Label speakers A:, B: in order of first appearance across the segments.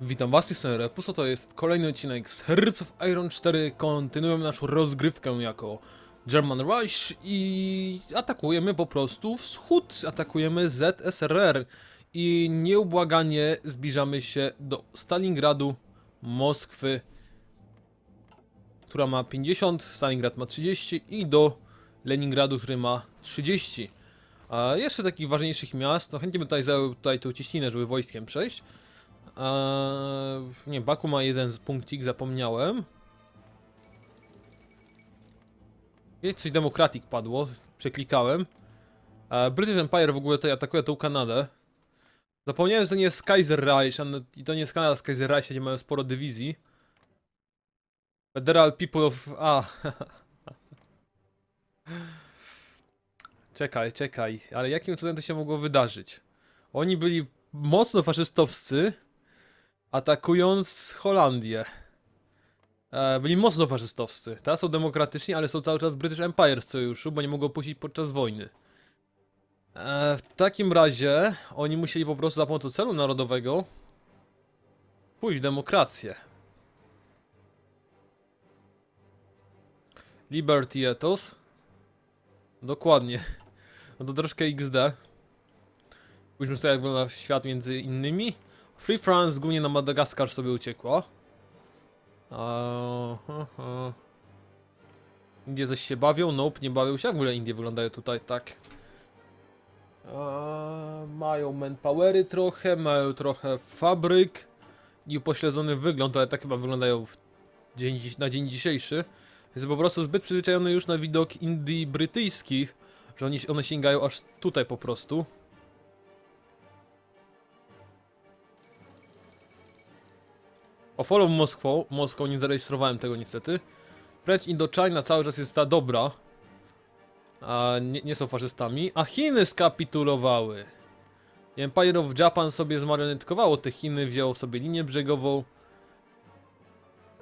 A: Witam was, jestem Repuso, to jest kolejny odcinek z Hearts of Iron 4. Kontynuujemy naszą rozgrywkę jako German Rush i atakujemy po prostu wschód, atakujemy ZSRR i nieubłaganie zbliżamy się do Stalingradu, Moskwy, która ma 50, Stalingrad ma 30 i do Leningradu, który ma 30. A jeszcze takich ważniejszych miast, no chętnie bym tutaj zajął tutaj tą żeby wojskiem przejść. Eee, nie, Baku ma jeden punkcik, zapomniałem. Jest coś Democratic padło, przeklikałem. Eee, British Empire w ogóle tutaj atakuje tą Kanadę. Zapomniałem, że to nie jest Kaiserreich, a no- i to nie jest Kanada z Kaiserreich, gdzie mają sporo dywizji. Federal People of... A. czekaj, czekaj, ale jakim cudem to się mogło wydarzyć? Oni byli mocno faszystowscy, atakując Holandię. E, byli mocno faszystowscy. Teraz są demokratyczni, ale są cały czas British Empire z sojuszu, bo nie mogą puścić podczas wojny. E, w takim razie oni musieli po prostu za pomocą celu narodowego pójść w demokrację. Liberty Ethos. Dokładnie. No to troszkę XD. Spójrzmy sobie jak wygląda świat między innymi. Free France głównie na Madagaskar sobie uciekła. Ha, ha. Indie coś się bawią? Nope, nie bawią się. Jak w ogóle Indie wyglądają tutaj tak? Mają manpowery trochę, mają trochę fabryk i upośledzony wygląd, ale tak chyba wyglądają dzień, na dzień dzisiejszy. Jest po prostu zbyt przyzwyczajony już na widok Indii brytyjskich, że oni, one sięgają aż tutaj po prostu. O follow Moskwą, Moskwą nie zarejestrowałem tego niestety. Precz Indochina cały czas jest ta dobra. A nie, nie są faszystami. A Chiny skapitulowały. Empire of Japan sobie zmarionetkowało te Chiny, wzięło sobie linię brzegową.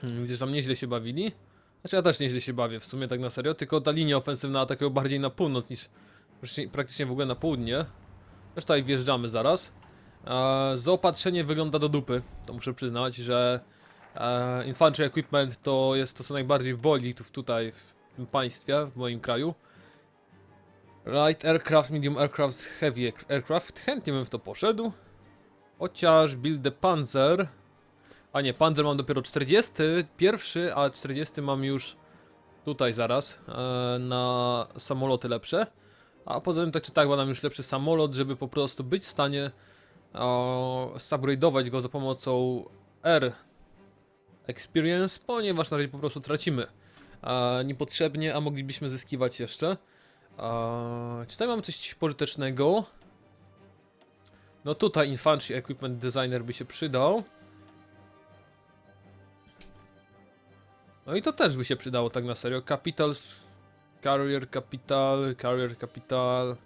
A: Hmm, Widzę, że tam nieźle się bawili. Znaczy ja też nieźle się bawię w sumie tak na serio, tylko ta linia ofensywna atakuje bardziej na północ niż praktycznie- w ogóle na południe. Też tutaj wjeżdżamy zaraz. E, zaopatrzenie wygląda do dupy, to muszę przyznać, że e, infantry equipment to jest to co najbardziej boli tu, tutaj w tym państwie, w moim kraju. Light aircraft, medium aircraft, heavy aircraft, chętnie bym w to poszedł. Chociaż build the Panzer. A nie, Panzer mam dopiero 40, pierwszy, a 40 mam już tutaj zaraz e, na samoloty lepsze. A poza tym tak czy tak mam już lepszy samolot, żeby po prostu być w stanie o, subgrade'ować go za pomocą R Experience, ponieważ na razie po prostu tracimy niepotrzebnie, a moglibyśmy zyskiwać jeszcze. E, czy tutaj mam coś pożytecznego? No tutaj Infantry Equipment Designer by się przydał. No i to też by się przydało tak na serio. Capital, Carrier Capital, Carrier Capital.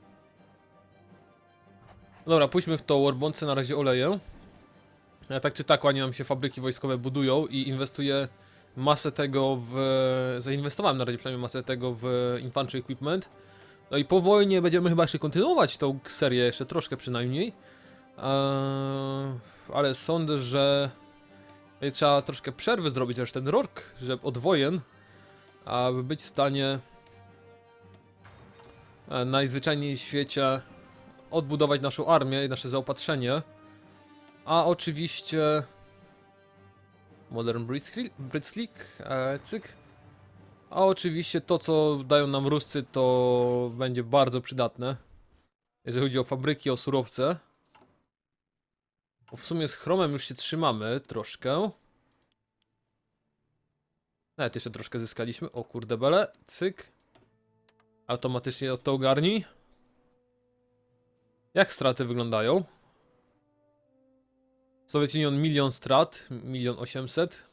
A: Dobra, pójdźmy w to Warbondce, na razie oleję. A tak czy tak, ładnie nam się fabryki wojskowe budują i inwestuję masę tego w... Zainwestowałem na razie przynajmniej masę tego w Infantry Equipment. No i po wojnie będziemy chyba jeszcze kontynuować tą serię, jeszcze troszkę przynajmniej. Eee, ale sądzę, że trzeba troszkę przerwy zrobić aż ten rok, że od wojen, aby być w stanie e, najzwyczajniej w świecie odbudować naszą armię i nasze zaopatrzenie. A oczywiście Modern Blitzkrieg, e, cyk. A oczywiście to, co dają nam Ruscy, to będzie bardzo przydatne. Jeżeli chodzi o fabryki, o surowce. Bo w sumie z chromem już się trzymamy troszkę. Nawet jeszcze troszkę zyskaliśmy. O kurde bele, cyk. Automatycznie to ogarnij. Jak straty wyglądają? Soviet Union milion strat, milion osiemset.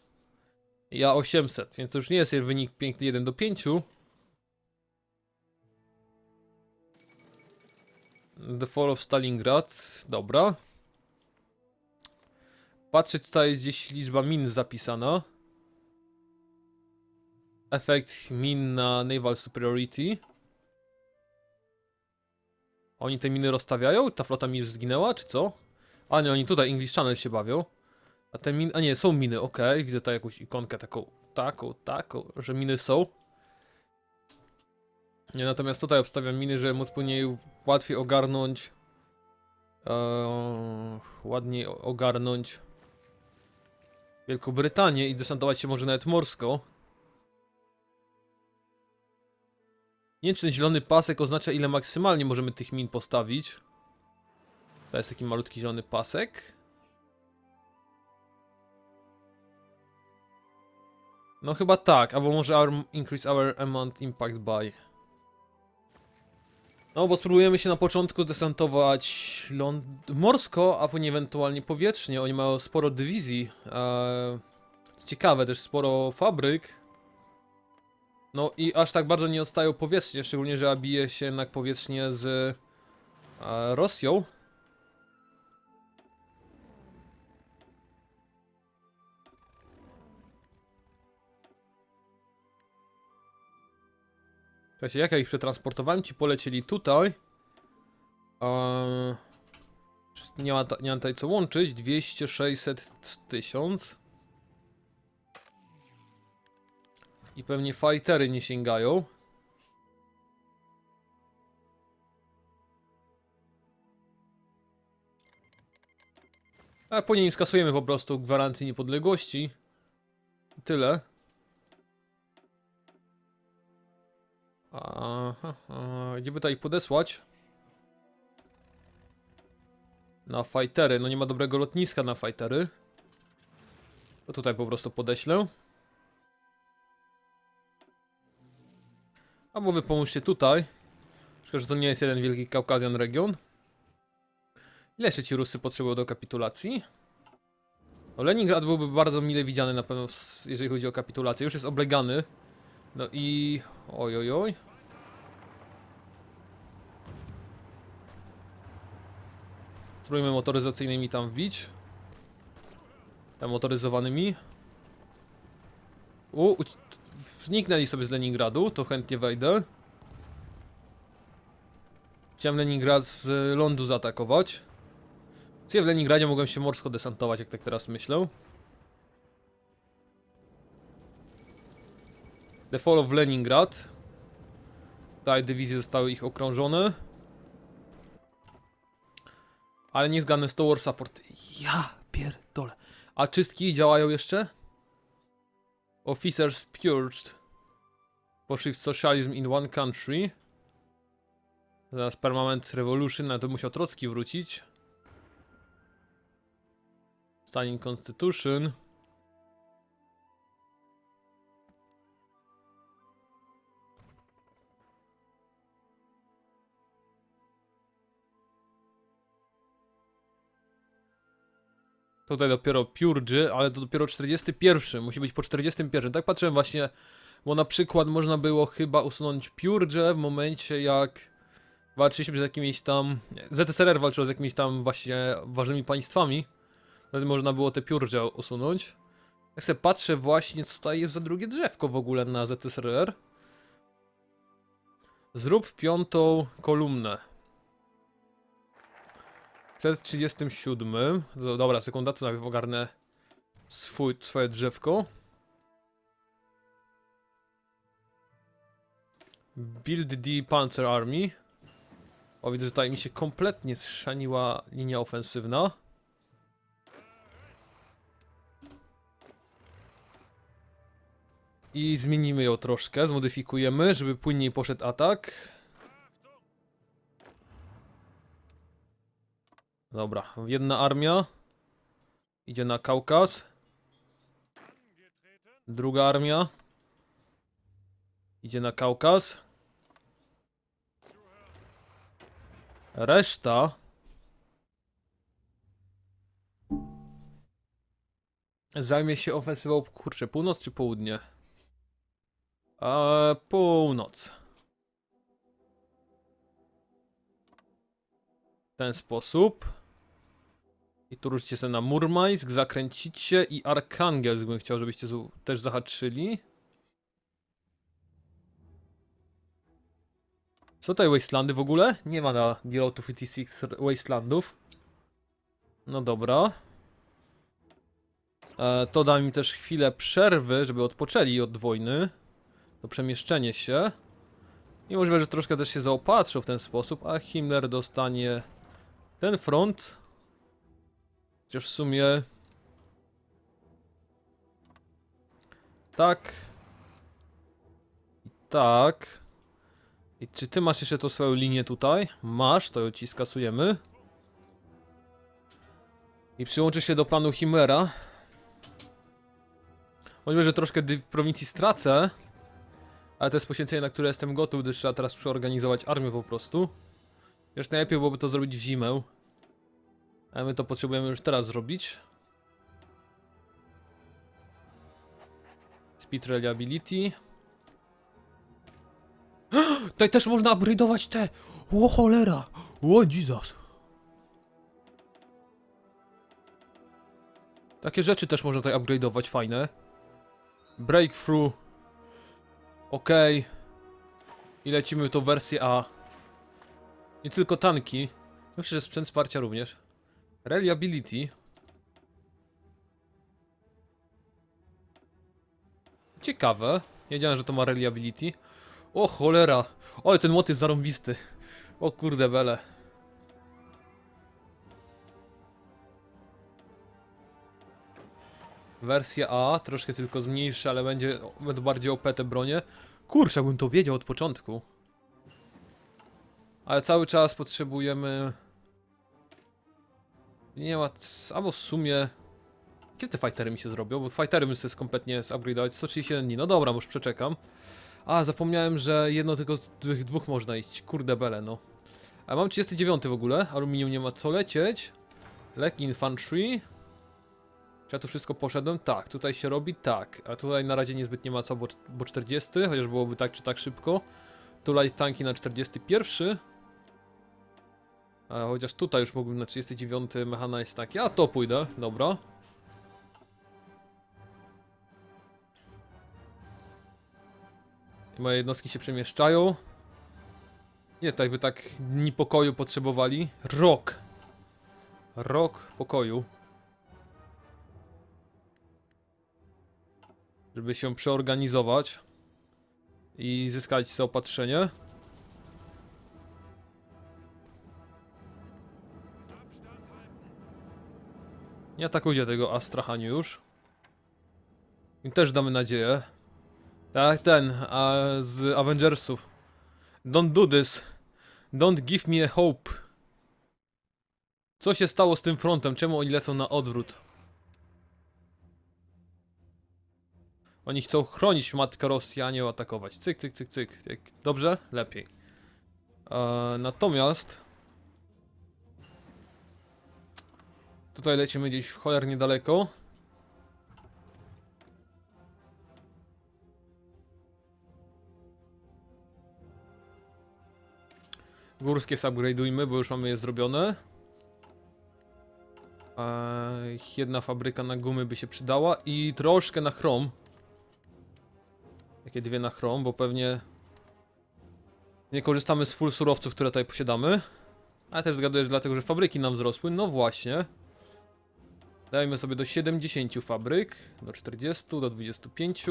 A: Ja 800, więc to już nie jest wynik piękny 1 do 5. The Fall of Stalingrad, dobra. Patrzę, tutaj jest gdzieś liczba min zapisana. Efekt min na Naval Superiority. Oni te miny rozstawiają? Ta flota mi już zginęła, czy co? A nie, oni tutaj English Channel się bawią. A te miny, a nie, są miny, okej, widzę tutaj jakąś ikonkę taką, taką, taką, że miny są. Nie, natomiast tutaj obstawiam miny, żeby móc później łatwiej ogarnąć, eee, ładniej ogarnąć Wielką Brytanię i desantować się może nawet morsko. Nie wiem, czy ten zielony pasek oznacza ile maksymalnie możemy tych min postawić. To jest taki malutki zielony pasek. No chyba tak, albo może our, increase our amount impact by. No bo spróbujemy się na początku desantować ląd morsko, a później ewentualnie powietrznie. Oni mają sporo dywizji. Eee, ciekawe, też sporo fabryk. No i aż tak bardzo nie odstają powietrznie, szczególnie, że bije się jednak powietrznie z e, Rosją. Słuchajcie, jak ja ich przetransportowałem, ci polecieli tutaj. Eee, nie, ma, ta- nie mam tutaj co łączyć. 200, 600, 1000. I pewnie fightery nie sięgają. A później im skasujemy po prostu gwarancję niepodległości. Tyle. Aha. Gdzie by tutaj podesłać? Na fightery. No nie ma dobrego lotniska na fightery. To tutaj po prostu podeślę. Albo wy pomóżcie tutaj. Szkoda, że to nie jest jeden wielki Kaukazjan region. Ile jeszcze ci Rusy potrzebują do kapitulacji? O, Leningrad byłby bardzo mile widziany na pewno, jeżeli chodzi o kapitulację. Już jest oblegany. No i... Oj, oj, oj. Spróbujmy motoryzacyjnymi tam wbić. Tam motoryzowanymi. U, zniknęli sobie z Leningradu, to chętnie wejdę. Chciałem Leningrad z lądu zaatakować. Ja w Leningradzie mogłem się morsko desantować, jak tak teraz myślę. The Fall of Leningrad. Tutaj dywizje zostały ich okrążone. Ale nie zgadnę, Store Support. Ja pierdolę. A czystki działają jeszcze? Officers purged. Poszli w socialism in one country. Zaraz permanent revolution, ale to musiał Trocki wrócić. Stalin constitution. Tutaj dopiero Purge, ale to dopiero 41. Musi być po 41. Tak patrzyłem właśnie, bo na przykład można było chyba usunąć Purge w momencie jak walczyliśmy z jakimiś tam... ZSRR walczył z jakimiś tam właśnie ważnymi państwami. Wtedy można było te Purge usunąć. Jak sobie patrzę właśnie, co tutaj jest za drugie drzewko w ogóle na ZSRR. Zrób piątą kolumnę. Przed 37. Do- Dobra, sekunda, to ogarnę swój, swoje drzewko. Build the Panzer Army. O, widzę, że tutaj mi się kompletnie zszaniła linia ofensywna. I zmienimy ją troszkę, zmodyfikujemy, żeby płynniej poszedł atak. Dobra, jedna armia idzie na Kaukaz. Druga armia idzie na Kaukaz. Reszta zajmie się ofensywą, kurczę, północ czy południe? A północ. W ten sposób. I tu ruszycie sobie na Murmańsk, zakręcicie i Arkangelsk bym chciał, żebyście też zahaczyli. Co tutaj Wastelandy w ogóle? Nie ma na The Road to 56 Wastelandów. No dobra. E, to da mi też chwilę przerwy, żeby odpoczęli od wojny. To przemieszczenie się. I możliwe, że troszkę też się zaopatrzą w ten sposób, a Himmler dostanie ten front. Chociaż w sumie... Tak. I tak. I czy ty masz jeszcze tą swoją linię tutaj? Masz, to ją ci skasujemy. I przyłączy się do planu Himmera. Możliwe, że troszkę prowincji stracę. Ale to jest poświęcenie, na które jestem gotów, gdyż trzeba teraz przeorganizować armię po prostu. Już najlepiej byłoby to zrobić w zimę. A my to potrzebujemy już teraz zrobić. Speed Reliability. Tutaj też można upgrade'ować te! O cholera! O Jesus! Takie rzeczy też można tutaj upgrade'ować, fajne. Breakthrough. Okej. I lecimy tą wersję A. Nie tylko tanki. Myślę, że sprzęt wsparcia również. Reliability. Ciekawe. Nie wiedziałem, że to ma reliability. O cholera. O, ten młot jest zarąbisty. O kurde bele. Wersja A, troszkę tylko zmniejszy, ale będzie, będą bardziej OP te bronie. Kurczę, bym to wiedział od początku. Ale cały czas potrzebujemy... Nie ma... albo w sumie... Kiedy te fightery mi się zrobią? Bo fightery bym sobie kompletnie zupgrade'ować. 131 dni, no dobra, już przeczekam. A, zapomniałem, że jedno tylko z tych dwóch można iść. Kurde bele, no. A mam 39 w ogóle, aluminium nie ma co lecieć. Leg infantry. Czy ja tu wszystko poszedłem? Tak, tutaj się robi tak. A tutaj na razie niezbyt nie ma co, bo, bo 40, chociaż byłoby tak czy tak szybko. Tu light tanki na 41. A chociaż tutaj już mógłbym na 39 mechanized tanki. A to pójdę, dobra. Moje jednostki się przemieszczają. Nie, tak by tak dni pokoju potrzebowali. Rok. Rok pokoju. Żeby się przeorganizować. I zyskać zaopatrzenie. Nie atakujcie tego Astrachani już. Im też damy nadzieję. Tak, ten, a z Avengersów. Don't do this. Don't give me a hope. Co się stało z tym frontem? Czemu oni lecą na odwrót? Oni chcą chronić matkę Rosji, a nie atakować. Cyk, cyk, cyk, cyk. Dobrze? Lepiej. E, natomiast... Tutaj lecimy gdzieś w cholernie daleko. Górskie upgrade'ujmy, bo już mamy je zrobione. Eee, jedna fabryka na gumy by się przydała i troszkę na chrom. Jakie dwie na chrom, bo pewnie nie korzystamy z full surowców, które tutaj posiadamy. Ale też zgaduję, że dlatego, że fabryki nam wzrosły. No właśnie. Dajmy sobie do 70 fabryk, do 40, do 25.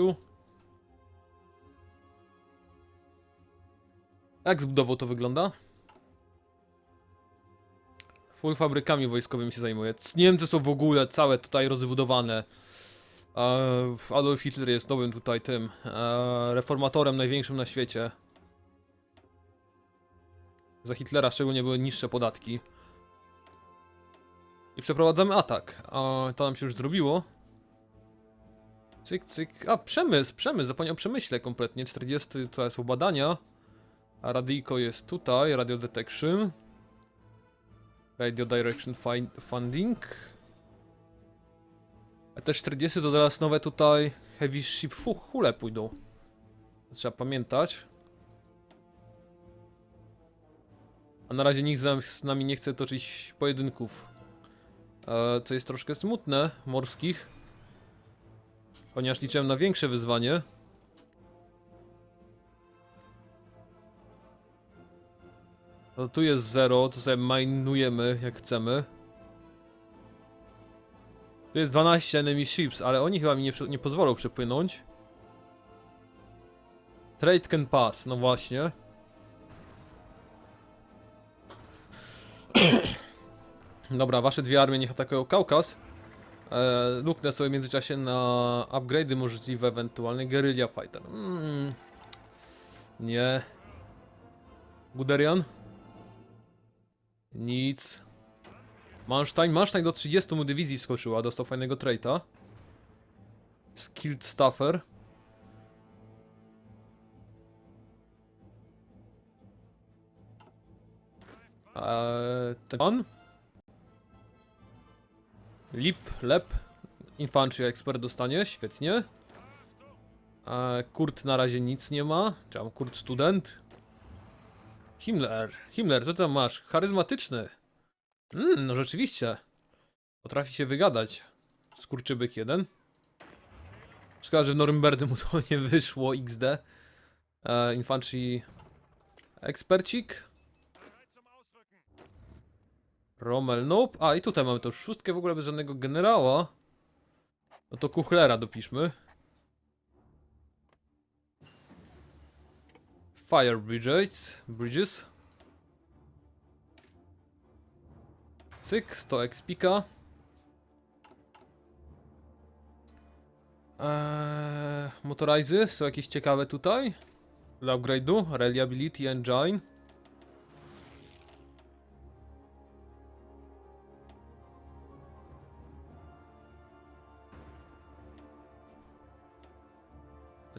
A: Jak z budową to wygląda? Full fabrykami wojskowymi się zajmuje. Niemcy są w ogóle całe tutaj rozbudowane. Eee, Adolf Hitler jest nowym tutaj tym eee, reformatorem największym na świecie. Za Hitlera szczególnie były niższe podatki. I przeprowadzamy atak. A to nam się już zrobiło. Cyk, cyk. A, przemysł, przemysł. Zapomniał o przemyśle kompletnie. 40 to są badania. A radyjko jest tutaj, radio detection. Radio direction funding. A te 40 to zaraz nowe tutaj heavy ship hule pójdą. Trzeba pamiętać. A na razie nikt z nami nie chce toczyć pojedynków. E, co jest troszkę smutne, morskich. Ponieważ liczyłem na większe wyzwanie. No tu jest 0, to sobie minujemy jak chcemy. Tu jest 12 enemy ships, ale oni chyba mi nie, nie pozwolą przepłynąć. Trade can pass, no właśnie. Dobra, wasze dwie armie niech atakują Kaukaz. E, luknę sobie w międzyczasie na upgrade'y możliwe ewentualnie. Guerrilla Fighter. Mm. Nie. Guderian? Nic. Manstein? Manstein do 30 mu dywizji skoczyła, dostał fajnego traita. Skilled Staffer. Eee, ten on? Lip, lep. Infantry Expert dostanie, świetnie. Eee, Kurt na razie nic nie ma. Czy mam Kurt Student? Himmler, Himmler, co tam masz? Charyzmatyczny. Mm, no rzeczywiście. Potrafi się wygadać. Skurczybyk jeden. Szkoda, że w Norymberdze mu to nie wyszło, XD. E, infantry ekspercik. Rommel, nope. A, i tutaj mamy tą szóstkę w ogóle bez żadnego generała. No to Kuchlera dopiszmy. Fire Bridges. Bridges. Cyk, 100 expika. Eee, motorizy są jakieś ciekawe tutaj? Dla upgrade'u. Reliability Engine.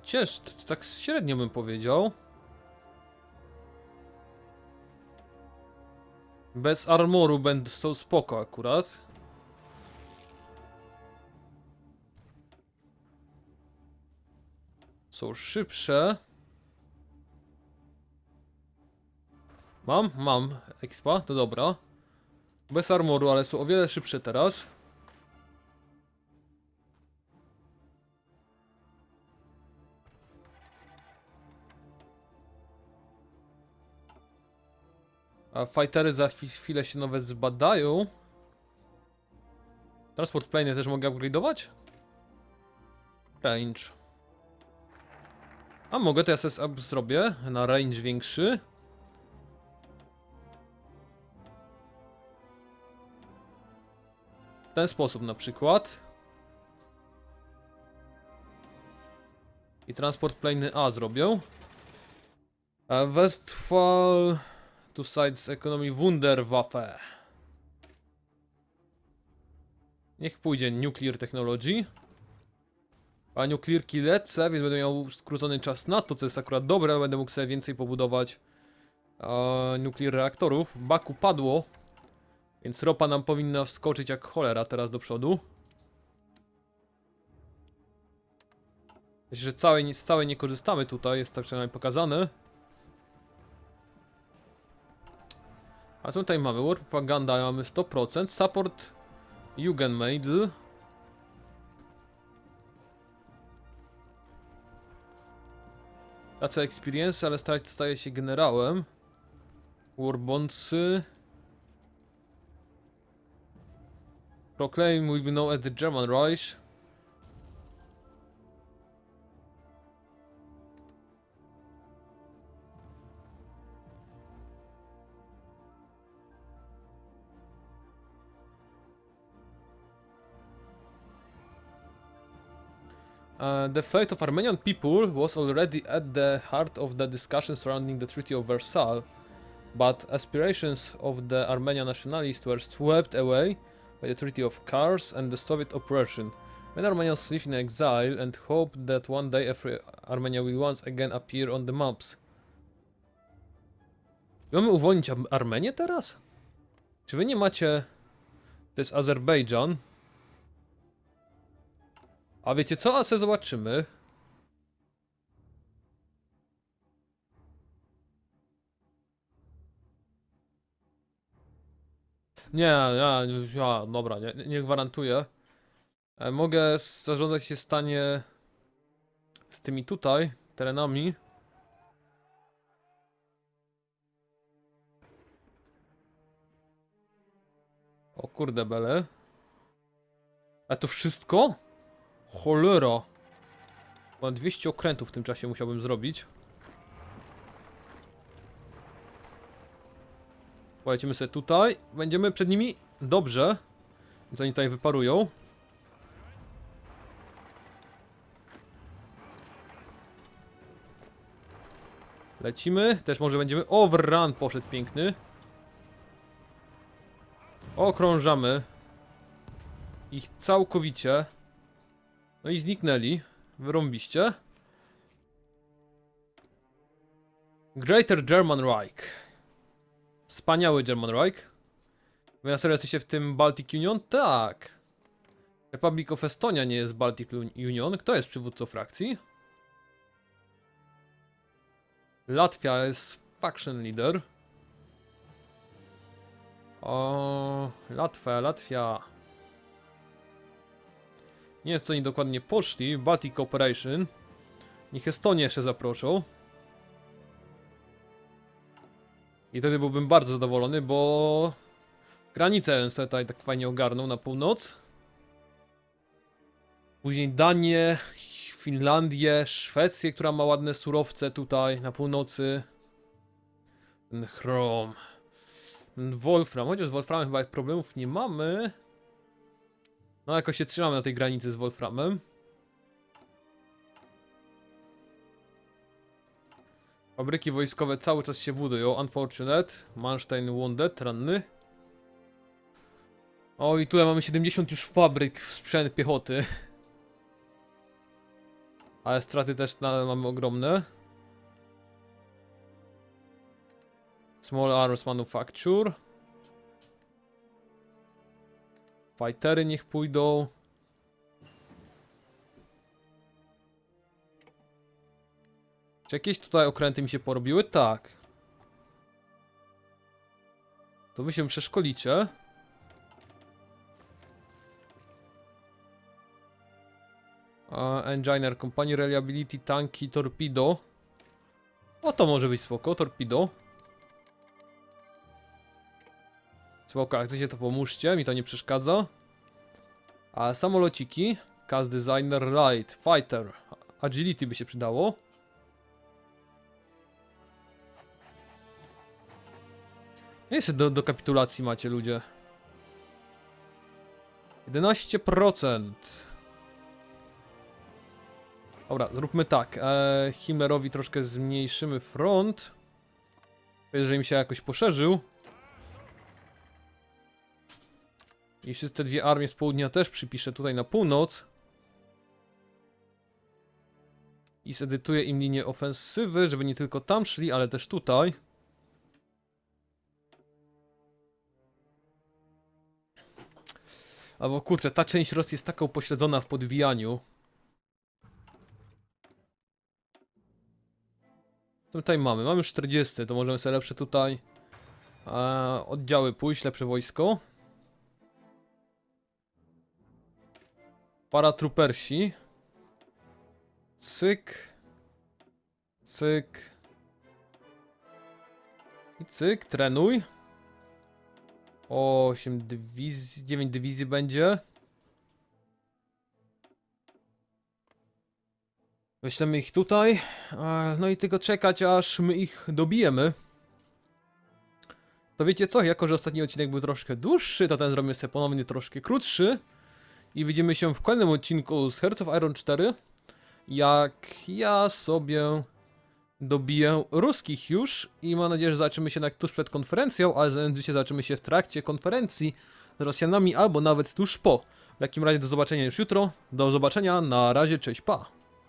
A: Cięż, tak średnio bym powiedział. Bez armoru będą są spoko akurat. Są szybsze. Mam? Mam. Expa? To dobra. Bez armoru, ale są o wiele szybsze teraz. A fightery za chwi- chwilę się nawet zbadają. Transport plane też mogę upgrade'ować? Range. A mogę, to ja sobie up zrobię na range większy. W ten sposób na przykład. I transport plane A zrobię. Westfall... Two sides economy Wunderwaffe. Niech pójdzie Nuclear Technology. A nuklearki lecę, więc będę miał skrócony czas na to, co jest akurat dobre. Będę mógł sobie więcej pobudować e, nuclear reaktorów. Baku padło, więc ropa nam powinna wskoczyć jak cholera teraz do przodu. Że z całej nie korzystamy tutaj, jest tak przynajmniej pokazane. A co tutaj mamy? War Propaganda mamy 100%, Support Jugendmeidl. Tracę experience, ale stać staje się generałem. Warbondsy. Proclaim will be known as the German Reich. Uh, the fate of Armenian people was already at the heart of the discussion surrounding the Treaty of Versailles, but aspirations of the Armenian nationalists were swept away by the Treaty of Kars and the Soviet oppression. Many Armenians live in exile and hope that one day Armenia will once again appear on the maps. Mamy uwolnić Ar- Armenię teraz? Czy wy nie macie... To jest Azerbejdżan. A wiecie co? A se zobaczymy. Nie, ja, ja dobra, nie, nie gwarantuję. E, mogę zarządzać się stanie z tymi tutaj terenami. O kurde bele. A to wszystko? Cholera. Ponad 200 okrętów w tym czasie musiałbym zrobić. Polecimy sobie tutaj. Będziemy przed nimi. Dobrze. Więc oni tutaj wyparują. Lecimy. Też może będziemy... Overrun poszedł piękny. Okrążamy. Ich całkowicie. No i zniknęli. Wyrąbiście. Greater German Reich. Wspaniały German Reich. Wy na serio jesteście w tym Baltic Union? Tak. Republic of Estonia nie jest Baltic Union. Kto jest przywódcą frakcji? Latvia jest faction leader. O, Latwia, Latvia. Nie wiem, co oni dokładnie poszli. Baltic Cooperation. Niech Estonię jeszcze zaproszą. I wtedy byłbym bardzo zadowolony, bo granicę tutaj tak fajnie ogarnął na północ. Później Danię, Finlandię, Szwecję, która ma ładne surowce tutaj na północy. Ten chrom. Wolfram, chociaż z Wolframem chyba problemów nie mamy. No jakoś się trzymamy na tej granicy z Wolframem. Fabryki wojskowe cały czas się budują. Unfortunate. Manstein wounded, ranny. O i tutaj mamy 70 już fabryk w sprzęt piechoty. Ale straty też nadal mamy ogromne. Small Arms Manufacture. Fightery niech pójdą. Czy jakieś tutaj okręty mi się porobiły? Tak. To wy się przeszkolicie. Uh, Company Reliability Tanki Torpedo. O to może być spoko, Torpedo. Spoko, jak chcecie to pomóżcie, mi to nie przeszkadza. A samolociki. Cast Designer Light, Fighter. Agility by się przydało. Jeszcze do, do kapitulacji macie ludzie. 11%. Dobra, zróbmy tak. E, Himmlerowi troszkę zmniejszymy front. Jeżeli mi się jakoś poszerzył. I wszystkie te dwie armie z południa też przypiszę tutaj na północ. I zedytuję im linię ofensywy, żeby nie tylko tam szli, ale też tutaj. Albo kurczę, ta część Rosji jest taka upośledzona w podbijaniu. Co tutaj mamy? Mamy już 40, to możemy sobie lepsze tutaj e, oddziały pójść, lepsze wojsko. Paratrupersi. Cyk. Cyk. I cyk, trenuj. 8 dywizji, 9 dywizji będzie. Weźmiemy ich tutaj. e, No i tylko czekać, aż my ich dobijemy. To wiecie co, jako że ostatni odcinek był troszkę dłuższy, to ten zrobimy sobie ponownie troszkę krótszy. I widzimy się w kolejnym odcinku z Hearts of Iron 4. Jak ja sobie dobiję ruskich już i mam nadzieję, że zobaczymy się jednak tuż przed konferencją, ale zazwyczaj zobaczymy się w trakcie konferencji z Rosjanami albo nawet tuż po. W takim razie do zobaczenia już jutro. Do zobaczenia, na razie, cześć, pa!